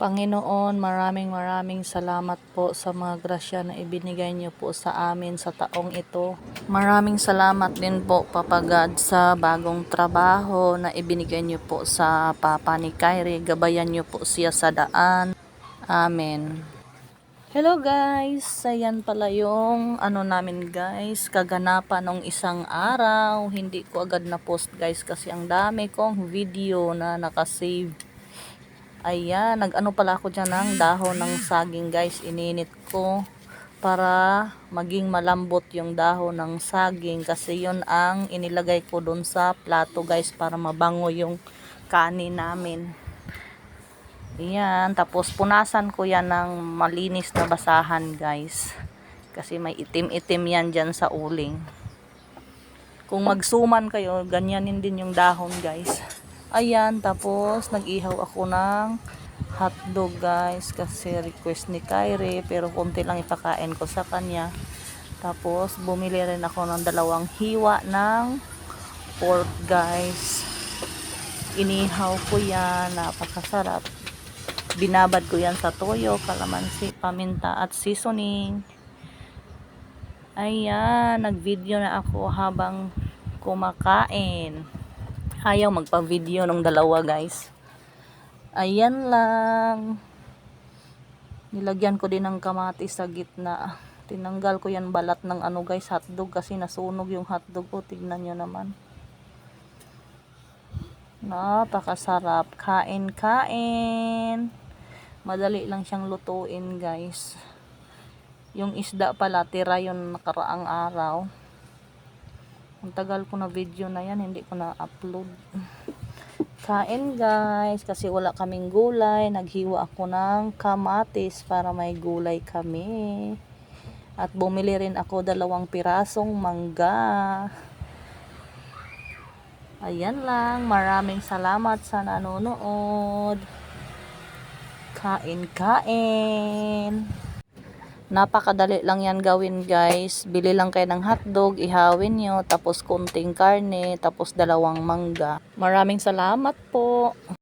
Panginoon, maraming maraming salamat po sa mga grasya na ibinigay niyo po sa amin sa taong ito. Maraming salamat din po, Papa God, sa bagong trabaho na ibinigay niyo po sa Papa ni Kyrie. Gabayan niyo po siya sa daan. Amen. Hello guys! Ayan pala yung ano namin guys, kaganapan ng isang araw. Hindi ko agad na post guys kasi ang dami kong video na nakasave. Ayan, nag-ano pala ako dyan ng dahon ng saging guys. Ininit ko para maging malambot yung dahon ng saging kasi yun ang inilagay ko dun sa plato guys para mabango yung kanin namin. Ayan, tapos punasan ko yan ng malinis na basahan guys. Kasi may itim-itim yan dyan sa uling. Kung magsuman kayo, ganyanin din yung dahon guys. Ayan, tapos nag-ihaw ako ng hotdog guys kasi request ni Kyrie pero konti lang ipakain ko sa kanya. Tapos bumili rin ako ng dalawang hiwa ng pork guys. Inihaw ko yan, napakasarap. Binabad ko yan sa toyo, kalamansi, paminta at seasoning. Ayan, nag-video na ako habang kumakain. Ayaw magpa-video ng dalawa guys. Ayan lang. Nilagyan ko din ng kamatis sa gitna. Tinanggal ko yan balat ng ano guys, hotdog kasi nasunog yung hotdog ko. Tignan nyo naman. Napakasarap. Kain, kain. Madali lang siyang lutuin guys. Yung isda pala, tira yun nakaraang araw. Ang tagal ko na video na yan, hindi ko na upload. Kain guys, kasi wala kaming gulay. Naghiwa ako ng kamatis para may gulay kami. At bumili rin ako dalawang pirasong mangga. Ayan lang, maraming salamat sa nanonood. Kain, kain. Napakadali lang yan gawin guys. Bili lang kayo ng hotdog, ihawin nyo, tapos kunting karne, tapos dalawang mangga. Maraming salamat po.